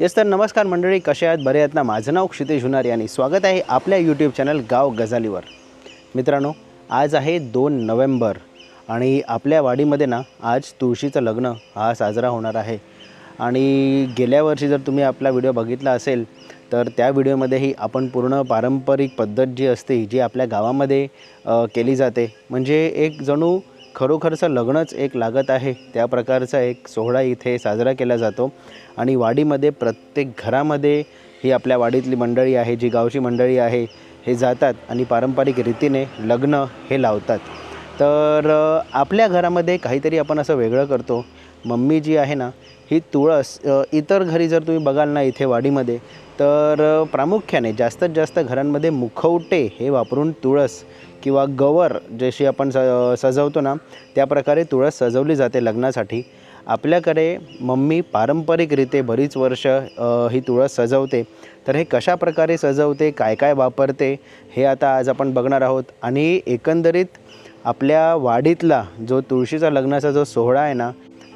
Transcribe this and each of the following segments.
Yes तर नमस्कार मंडळी कसे आहेत? बरे आहेत ना? माझं नाव क्षितेश हुनार यांनी स्वागत आहे आपल्या यूट्यूब चॅनल गाव गजालीवर मित्रांनो आज आहे दोन नोव्हेंबर आणि आपल्या वाडीमध्ये ना आज तुळशीचं लग्न हा साजरा होणार आहे. आणि गेल्या वर्षी जर तुम्ही आपला व्हिडिओ बघितला असेल तर त्या व्हिडिओमध्येही आपण पूर्ण पारंपरिक पद्धत जी असते जी आपल्या गावामध्ये केली जाते. म्हणजे एक जणू खरोखरचं लग्नच एक लागत आहे. त्या प्रकारचा एक सोहळा इथे साजरा केला जातो. आणि वाडीमध्ये प्रत्येक घरामध्ये ही आपल्या वाडीतली मंडळी आहे जी गावची मंडळी आहे हे जातात आणि पारंपरिक रीतीने लग्न हे लावतात. तर आपल्या घरामध्ये काहीतरी आपण असं वेगळं करतो. मम्मी जी आहे ना ही तुळस इतर घरी जर तुम्ही बघाल ना इथे वाडीमध्ये तर प्रामुख्याने जास्तीत जास्त घरांमध्ये मुखवटे हे वापरून तुळस किंवा गवर जशी आपण स सजवतो ना त्या प्रकारे तुळस सजवली जाते लग्नासाठी. आपल्याकडे मम्मी पारंपरिकरीते बरीच वर्ष ही तुळस सजवते. तर हे कशा प्रकारे सजवते काय काय वापरते हे आता आज आपण बघणार आहोत. आणि एकंदरीत आपल्या वाडीतला जो तुळशीचा लग्नाचा जो सोहळा आहे ना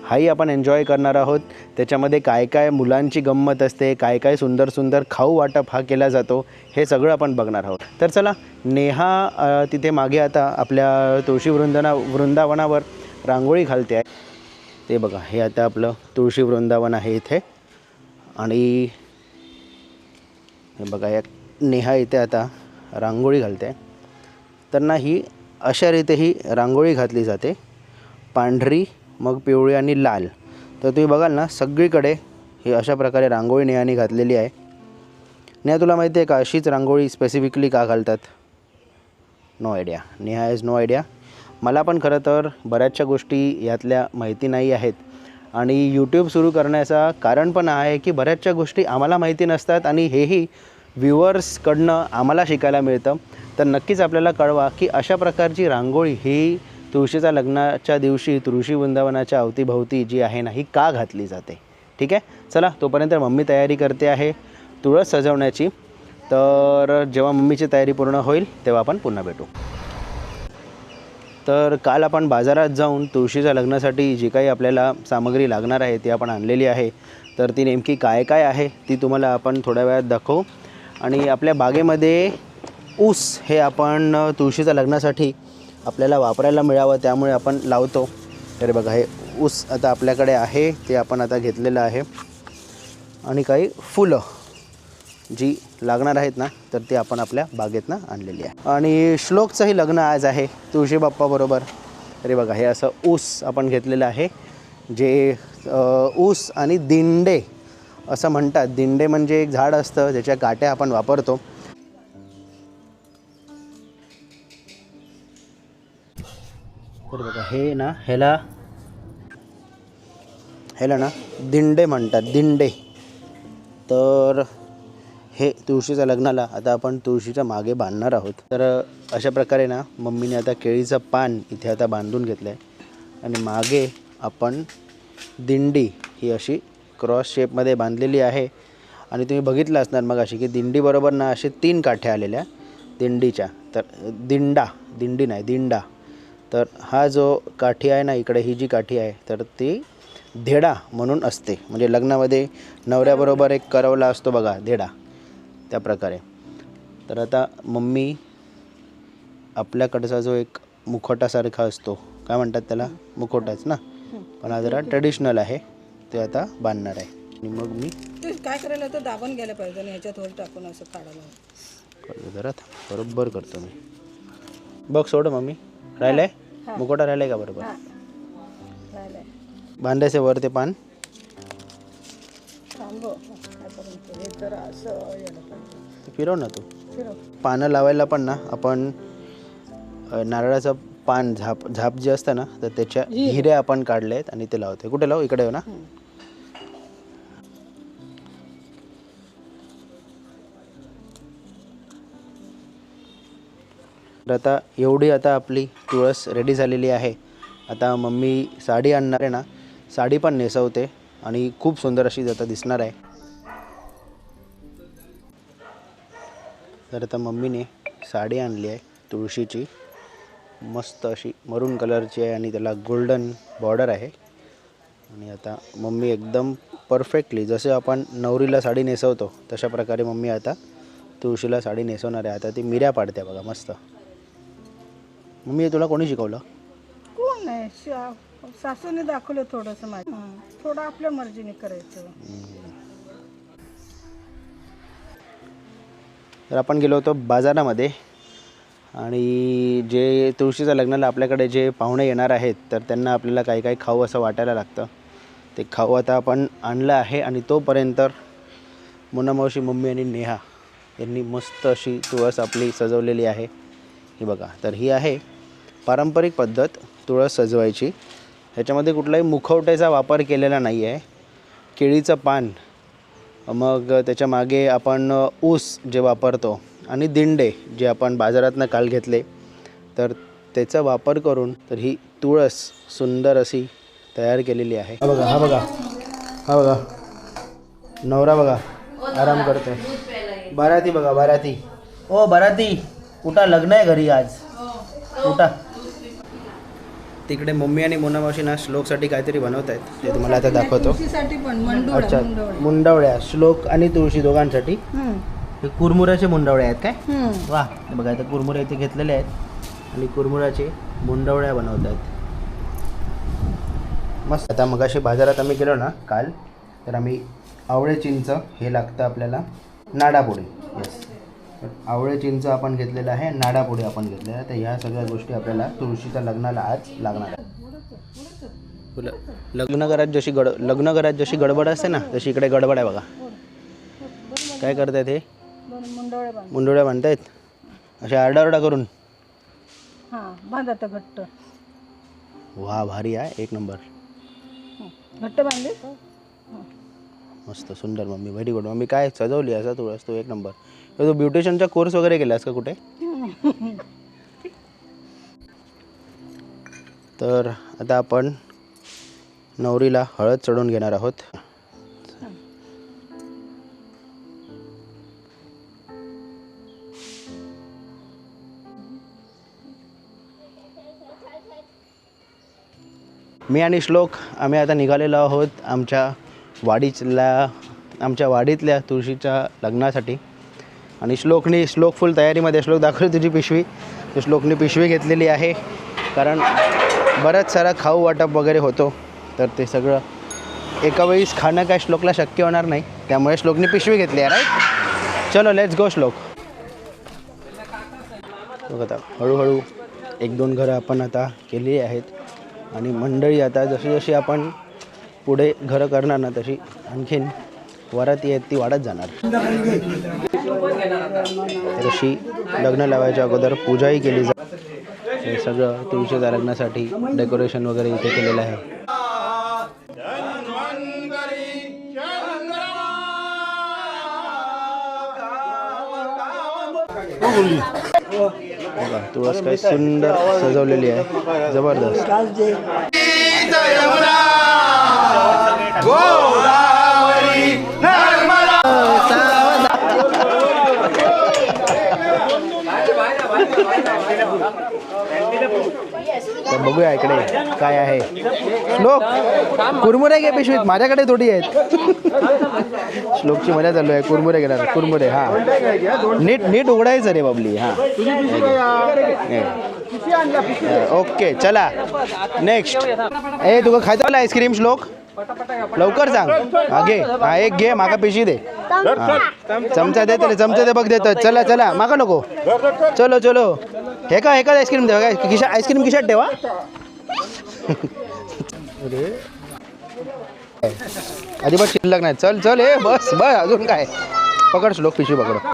हाही आपण एन्जॉय करणार आहोत. त्याच्यामध्ये काय काय मुलांची गंमत असते काय काय सुंदर सुंदर खाऊ वाटप हा केला जातो हे सगळं आपण बघणार आहोत. तर चला नेहा तिथे मागे आता आपल्या तुळशी वृंदना वृंदावनावर रांगोळी घालते. आहे ते बघा हे आता आपलं तुळशी वृंदावन आहे इथे. आणि हे बघा या नेहा इथे आता रांगोळी घालते. तर ना ही अशा रीते ही रांगोळी घातली जाते. पांढरी मग पिवळी आणि लाल. तर तुम्ही बघाल ना सगळीकडे ही अशा प्रकारे रांगोळी नेहाने घातलेली आहे. नेहा तुला माहिती आहे का अशीच रांगोळी स्पेसिफिकली का घालतात? No idea Neha is no idea मला पण खरं तर बऱ्याचशा गोष्टी यातल्या माहिती नाही आहेत. आणि यूट्यूब सुरू करण्याचा कारण पण आहे की बऱ्याचशा गोष्टी आम्हाला माहिती नसतात आणि हेही व्ह्युअर्सकडनं आम्हाला शिकायला मिळतं. तर नक्कीच आपल्याला कळवा की अशा प्रकारची रांगोळी ही तुळशीच्या लग्नाच्या दिवशी तुळशी वृंदावनाच्या अवतीभवती जी आहे ना ही का घातली जाते? ठीक आहे? चला तोपर्यंत मम्मी तयारी करते आहे तुळस सजवण्याची. तर जेव्हा मम्मीची तयारी पूर्ण होईल तेव्हा आपण पुन्हा भेटू. तर काल आपण बाजारात जाऊन तुळशीच्या लग्नासाठी जी काही आपल्याला सामग्री लागणार आहे ती आपण आणलेली आहे. तर ती नेमकी काय काय आहे ती तुम्हाला आपण थोड्या वेळात दाखवू. आणि आपल्या बागेमध्ये ऊस हे आपण तुळशीच्या लग्नासाठी आपल्याला वापरायला मिळावं त्यामुळे आपण लावतो. तर बघा हे ऊस आता आपल्याकडे आहे ते आपण आता घेतलेलं आहे. आणि काही फुलं जी लागणार आहेत ना तर ती आपण आपल्या बागेतनं आणलेली आहे. आणि श्लोकचंही लग्न आज आहे तुळशी बाप्पाबरोबर तरी बघा हे असं ऊस आपण घेतलेलं आहे जे ऊस आणि दिंडे असं म्हणतात. दिंडे म्हणजे एक झाड असतं ज्याच्या काट्या आपण वापरतो. तर बघा हे ना ह्याला ह्याला ना दिंडे म्हणतात दिंडे. तर हे तुळशीच्या लग्नाला आता आपण तुळशीच्या मागे बांधणार आहोत. तर अशा प्रकारे ना मम्मीने आता केळीचं पान इथे आता बांधून घेतलं आहे आणि मागे आपण दिंडी ही अशी क्रॉस शेपमध्ये बांधलेली आहे. आणि तुम्ही बघितलं असणार मग अशी की दिंडीबरोबर ना असे तीन काठ्या आलेल्या दिंडीच्या. तर दिंडा दिंडी नाही दिंडा. तर हा जो काठी आहे ना इकडे ही जी काठी आहे तर ती धेडा म्हणून असते. म्हणजे लग्नामध्ये नवऱ्याबरोबर एक करवला असतो बघा धेडा. त्या प्रकारे. तर आता मम्मी आपल्याकडचा जो एक मुखोटासारखा असतो. काय म्हणतात त्याला? मुखोटाच ना? पण हा जरा ट्रेडिशनल आहे. ते आता बांधणार आहे. आणि मग मी ते काय करायला तर दाबून गेलं पाहिजे आणि ह्याच्यात होल टाकून असं काढायला जरा. बरोबर करतो मी. बघ सोड मम्मी. राहिलंय? मुखोटा राहिलाय का बरोबर? बांधायचे वर ते पान. हे फिरव ना तू. पानं लावायला पण ना आपण नारळाचं पान झाप झाप जे असतं ना तर त्याच्या हिऱ्या आपण काढले आहेत आणि ते लावते कुठे लावू? इकडे येऊ ना. तर आता एवढी आता आपली तुळस रेडी झालेली आहे. आता मम्मी साडी आणणार आहे ना साडी पण नेसवते आणि खूप सुंदर अशी आता दिसणार आहे. तर आता मम्मीने साडी आणली आहे तुळशीची. मस्त अशी मरून कलरची आहे आणि त्याला गोल्डन बॉर्डर आहे. आणि आता मम्मी एकदम परफेक्टली जसे आपण नवरीला साडी नेसवतो तशा प्रकारे मम्मी आता तुळशीला साडी नेसवणार आहे. आता ती मिऱ्या पाडते बघा मस्त. मम्मी हे तुला कोणी शिकवलं? कोण नाही शा- सासूने दाखवलं थोडंसं माझं. हं. थोडं आपल्या मर्जीने करायचं. तर आपण गेलो होतो बाजारामध्ये आणि जे तुळशीच्या लग्नाला आपल्याकडे जे पाहुणे येणार आहेत तर त्यांना आपल्याला काही काही खाऊ असं वाटायला लागतं. ते खाऊ आता आपण आणलं आहे आणि तोपर्यंत मुन्ना मावशी मम्मी आणि नेहा यांनी मस्त अशी तुळस आपली सजवलेली आहे. ही बघा तर ही आहे पारंपरिक पद्धत तुळस सजवायची. ह्याच्यामध्ये कुठलाही मुखवट्याचा वापर केलेला नाही आहे केळीचं पान मग त्याच्यामागे आपण ऊस जे वापरतो आणि दिंडे जे आपण बाजारातनं काल घेतले तर त्याचा वापर करून तर ही तुळस सुंदर अशी तयार केलेली आहे. हा बघा हा बघा हा बघा. नवरा बघा आराम करतोय. बाराती बघा बाराती. ओ बाराती उठा लग्न आहे घरी आज? उठा तिकडे मम्मी आणि मोना मावशी ना श्लोकसाठी काहीतरी बनवत आहेत ते तुम्हाला आता दाखवतो. अच्छा मुंडवळ्या. श्लोक आणि तुळशी दोघांसाठी. हं. कुरमुऱ्याचे मुंडवळे आहेत काय. वा बघा आता कुरमुरे इथे घेतलेले आहेत आणि कुरमुऱ्याचे मुंडवळ्या बनवत आहेत. मस्त. आता मगाशी बाजारात आम्ही गेलो ना काल तर आम्ही आवळे चिंच हे लागतं आपल्याला नाडापोळी येस आवळे चिंच आपण घेतलेलं आहे नाडापोळी आपण घेतलेलं आहे. तर ह्या सगळ्या गोष्टी आपल्याला तुळशीच्या लग्नाला आज लागणार आहेत. तुला लग्न घरात जशी गड लग्न घरात जशी गडबड असते ना तशी इकडे गडबड आहे बघा. काय करतायत हे? मंडोळ्या बांध मुंडोळ्या बांधतायत? अशा आरडाओरडा करून? हां घट्ट. वा भारी आहे एक नंबर. घट्ट बांधले? मस्त सुंदर मम्मी व्हेरी गुड मम्मी. काय सजवली असा तुळस तू एक नंबर. तू ब्युटिशियनचा कोर्स वगैरे केलास का कुठे? तर आता आपण नवरीला हळद चढवून घेणार आहोत. मी आणि श्लोक आम्ही आता निघालेलो आहोत आमच्या वाडीतल्या आमच्या वाडीतल्या तुळशीच्या लग्नासाठी. आणि श्लोकनी श्लोक फुल तयारीमध्ये श्लोक दाखवली तुझी पिशवी. तर श्लोकनी पिशवी घेतलेली आहे. कारण बराच सारा खाऊ वाटप वगैरे होतो. तर ते सगळं एका वेळीस खाणं काय श्लोकला शक्य होणार नाही. त्यामुळे श्लोकनी पिशवी घेतली आहे राईट चलो लेट्स गो श्लोक. बघ आता हळूहळू एक दोन घरं आपण आता केली आहेत. आणि मंडळी आता जशी जशी आपण पुढे घरं करणार ना तशी आणखीन वरात येत ती वाढत जाणार. तशी लग्न लावायच्या अगोदर पूजाही केली जाते हे सगळं तुळशीच्या लग्नासाठी डेकोरेशन वगैरे इथे केलेलं आहे. बघा तुळस काय सुंदर सजवलेली आहे. जबरदस्त. तर बघूया इकडे काय आहे. श्लोक कुरमुरे घे पिशवीत माझ्याकडे थोडी आहेत. श्लोकची मजा चालू आहे कुरमुरे घेणार कुरमुरे हा. नीट नीट उघडायचं रे बाबली हा. ओके चला. नेक्स्ट ए तुका खायचं आईस्क्रीम श्लोक? लवकर सांग. हा घे. हा एक घे माका पिशी दे. चमचा दे तरी चमचा दे बघ देतात चला चला माका नको. चलो चलो. हे का हे का आईस्क्रीम द्यावा काय? खिशा आईस्क्रीम खिशात ठेवा? अरे अजिबात शिल्लक नाही. चल चल हे बस बस अजून काय? पकड श्लोक पिशवी पकड.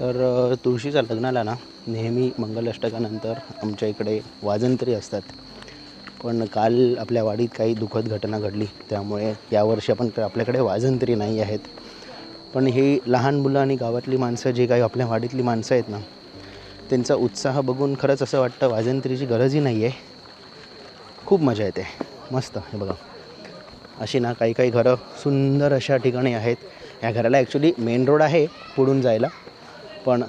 तर तुळशीचा तुळशीच्या लग्नाला ना नेहमी मंगलाष्टकानंतर आमच्या इकडे वाजंत्री असतात. पण काल आपल्या वाडीत काही दुःखद घटना घडली. त्यामुळे यावर्षी आपण आपल्याकडे वाजंत्री नाही आहेत. पण ही लहान मुलं आणि गावातली माणसं जे काही आपल्या वाडीतली माणसं आहेत ना त्यांचा उत्साह बघून खरंच असं वाटतं वाजंत्रीची गरजही नाही आहे खूप मजा येते. मस्त हे बघा. अशी ना काही काही घरं सुंदर अशा ठिकाणी आहेत. ह्या घराला ॲक्च्युली मेन रोड आहे पुढून जायला. पण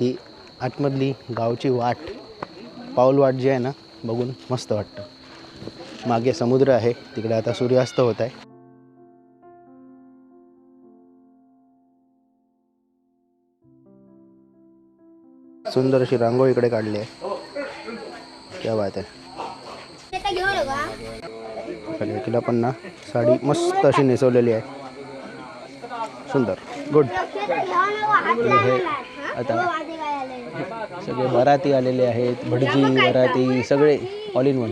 ही आतमधली गावची वाट पाऊल वाट जी आहे ना बघून मस्त वाटतं. मागे समुद्र आहे तिकडे आता सूर्यास्त होत आहे. सुंदर अशी रांगोळी इकडे काढली आहे. क्या बात आहे. तिला पण ना. साडी मस्त अशी नेसवलेली आहे. सुंदर. गुड हे आता सगळे मराठी आलेले आहेत भटजी मराठी सगळे ऑल इन वन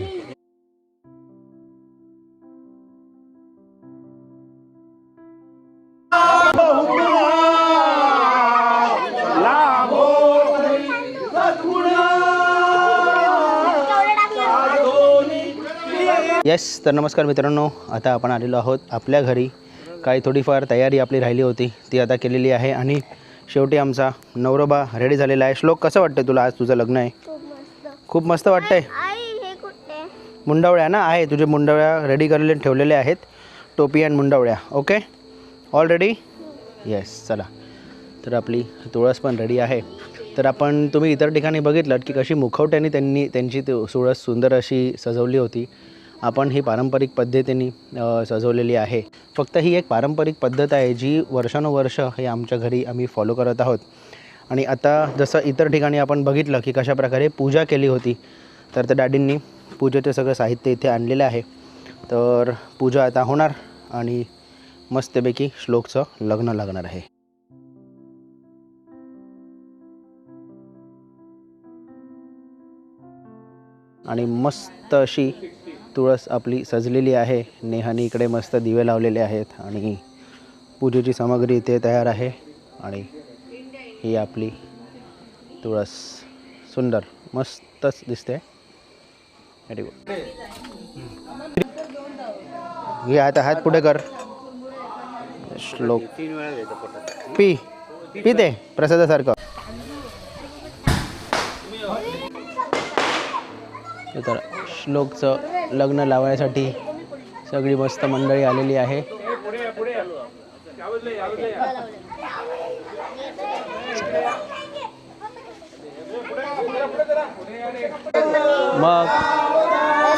येस तर नमस्कार मित्रांनो आता आपण आलेलो आहोत आपल्या घरी. काही थोडीफार तयारी आपली राहिली होती ती आता केलेली आहे आणि शेवटी आमचा नवरोबा रेडी झालेला आहे. श्लोक कसं वाटतं तुला आज तुझं लग्न आहे? खूप मस्त वाटतंय. मुंडावळ्या ना? आहे तुझे मुंडावळ्या रेडी करले ठेवलेले आहेत. टोपी अँड मुंडावळ्या ओके ऑलरेडी येस चला. तर आपली तुळस पण रेडी आहे. तर आपण तुम्ही इतर ठिकाणी बघितलं की कशी मुखवट्याने त्यांनी त्यांची ती तुळस सुंदर अशी सजवली होती. आपण ही पारंपरिक पद्धतीने सजवलेली आहे. फक्त ही एक पारंपरिक पद्धत आहे जी वर्षानुवर्ष हे आमच्या घरी आम्ही फॉलो करत आहोत. आणि आता जसं इतर ठिकाणी आपण बघितलं की कशा प्रकारे पूजा केली होती तर त्या डॅडींनी पूजेचं सगळं साहित्य इथे आणलेलं आहे. तर पूजा आता होणार आणि मस्तपैकी श्लोकचं लग्न लागणार आहे. आणि मस्त अशी तुळस आपली सजलेली आहे. नेहानी इकडे मस्त दिवे लावलेले आहेत आणि पूजेची सामग्री इथे तयार आहे आणि ही आपली तुळस. सुंदर मस्तच दिसते. व्हेरी गुड घे आता हात पुढे कर. श्लोक. पी. पी ते प्रसादासारखं. तर श्लोकचं लग्न लावण्यासाठी सगळी मस्त मंडळी आलेली आहे. मग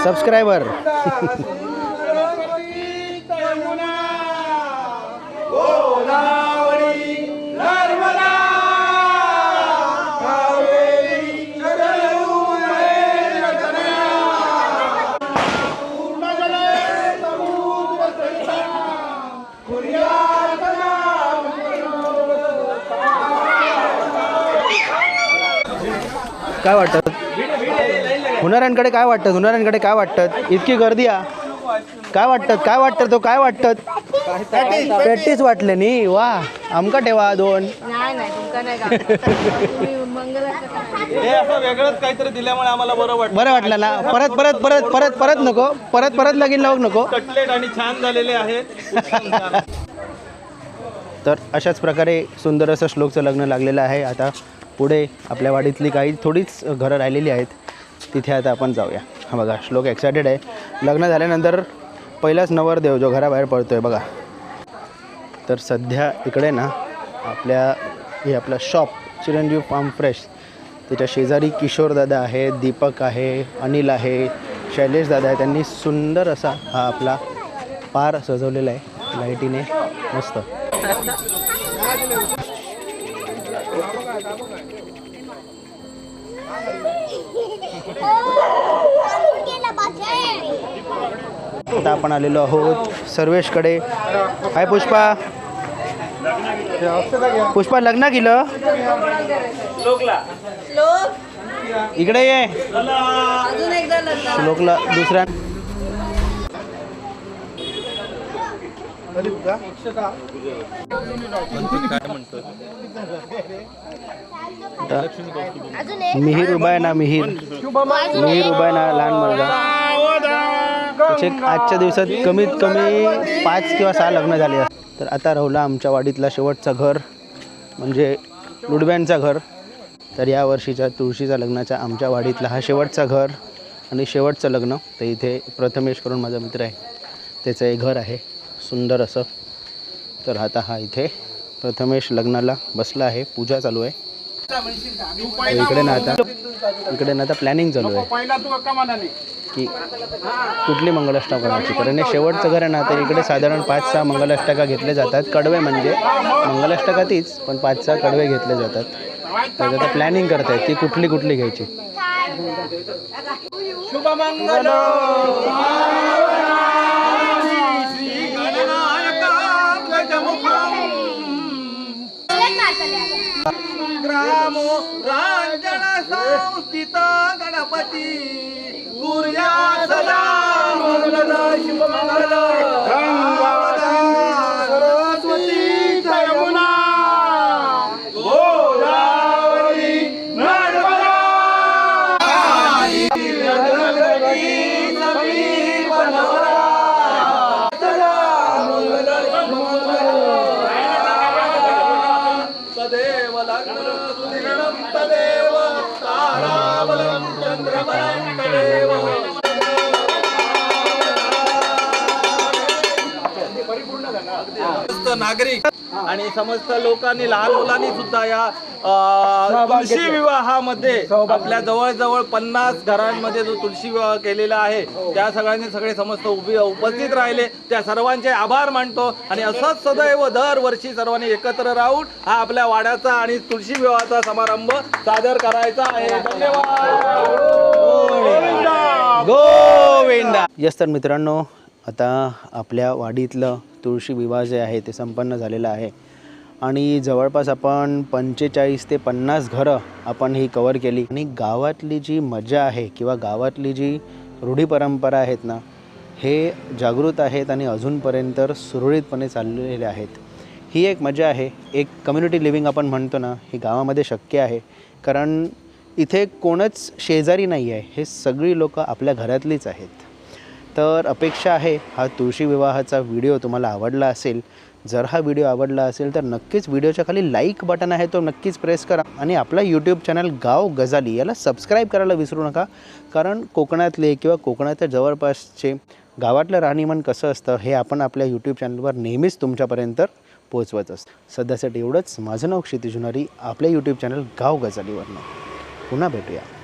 सबस्क्रायबर काय वाटतं? हुनरांकडे काय वाटतं? हुनरांकडे काय वाटतं? इतकी गर्दी आ. काय वाटतं? काय वाटतं तो? काय वाटतं? प्रॅक्टिस वाटले नी. वा. आमका ठेवा दोन. नाही नाही तुमका नाही का? असं वेगळंच काहीतरी दिल्यामुळे आम्हाला बरं वाटलं. बरं वाटलं ना? परत परत परत परत परत नको. परत परत लगीन लावूक नको. कटलेट आणि छान झालेले आहेत. तर अशाच प्रकारे सुंदर असं श्लोकचं लग्न लागलेलं आहे. आता पुढे आपल्या वाडीतली काही थोडीच घरं राहिलेली आहेत तिथे आता आपण जाऊया. हा बघा श्लोक एक्सायटेड आहे. लग्न झाल्यानंतर पहिलाच नवरदेव जो घराबाहेर पडतो आहे बघा. तर सध्या इकडे ना आपल्या हे आपलं शॉप चिरंजीव फार्म फ्रेश त्याच्या शेजारी किशोरदादा आहे दीपक आहे अनिल आहे शैलेश दादा आहे. त्यांनी सुंदर असा हा आपला पार सजवलेला आहे लाईटीने मस्त. आता आपण आलेलो आहोत सर्वेशकडे. हाय पुष्पा. पुष्पा लग्न केलं? इकडे ये. श्लोकला दुसऱ्या मिहीर उभा आहे ना मिहीर. मिहीर उभा आहे ना लहान मुलगा. म्हणजे आजच्या दिवसात कमीत कमी पाच किंवा सहा लग्न झाले असतात. तर आता राहुला आमच्या वाडीतला शेवटचा घर म्हणजे लुडब्यांचा घर. तर या वर्षीच्या तुळशीच्या लग्नाचा आमच्या वाडीतला हा शेवटचा घर आणि शेवटचं लग्न. तर इथे प्रथमेश करून माझा मित्र आहे. त्याचं एक घर आहे. सुंदर असं. तर आता हा इथे प्रथमेश लग्नाला बसला आहे. पूजा चालू आहे. इकडे ना आता इकडे ना आता प्लॅनिंग चालू आहे. की कुठली मंगलाष्टका करायची? कारण हे शेवटचं घर आहे ना तर इकडे साधारण पाच सहा मंगलाष्टका घेतले जातात. कडवे म्हणजे मंगलाष्टका तीच पण पाच सहा कडवे घेतले जातात. तर आता प्लॅनिंग करतायत ती कुठली कुठली घ्यायची. शुभमंगल! गणपती गुर्या सदा मंगल शुभमंगल नागरिक आणि समस्त लोकांनी लहान मुलांनी सुद्धा या तुळशी विवाहामध्ये आपल्या जवळजवळ पन्नास घरांमध्ये जो तुळशी विवाह केलेला आहे त्या सगळ्यांनी सगळे समस्त उभी उपस्थित राहिले. त्या सर्वांचे आभार मानतो आणि असंच सदैव दरवर्षी सर्वांनी एकत्र राहून हा आपल्या वाड्याचा आणि तुळशी विवाहाचा समारंभ सादर करायचा आहे. धन्यवाद. गोविंदा! यस तर मित्रांनो आता आपल्या वाडीतलं तुळशी विवाह जे आहे ते संपन्न झालेलं आहे. आणि जवळपास आपण पंचेचाळीस ते पन्नास घरं आपण ही कवर केली. आणि गावातली जी मजा आहे किंवा गावातली जी रूढी परंपरा आहेत ना हे जागृत आहेत आणि अजूनपर्यंत सुरळीतपणे चाललेले आहेत. ही एक मजा आहे. एक कम्युनिटी लिव्हिंग आपण म्हणतो ना ही गावामध्ये शक्य आहे. कारण इथे कोणच शेजारी नाही आहे. हे सगळी लोकं आपल्या घरातलीच आहेत. तर अपेक्षा आहे हा तुळशी विवाहाचा व्हिडिओ तुम्हाला आवडला असेल. जर हा व्हिडिओ आवडला असेल तर नक्कीच व्हिडिओच्या खाली लाईक बटन आहे तो नक्कीच प्रेस करा. आणि आपला यूट्यूब चॅनल गाव गजाली याला सबस्क्राईब करायला विसरू नका. कारण कोकणातले किंवा कोकणाच्या जवळपासचे गावातलं राहणीमान कसं असतं हे आपण आपल्या यूट्यूब चॅनलवर नेहमीच तुमच्यापर्यंत पोचवत असतो. सध्यासाठी एवढंच. माझं नाव क्षितिजुनारी आपल्या यूट्यूब चॅनल गाव गजालीवरनं. पुन्हा भेटूया.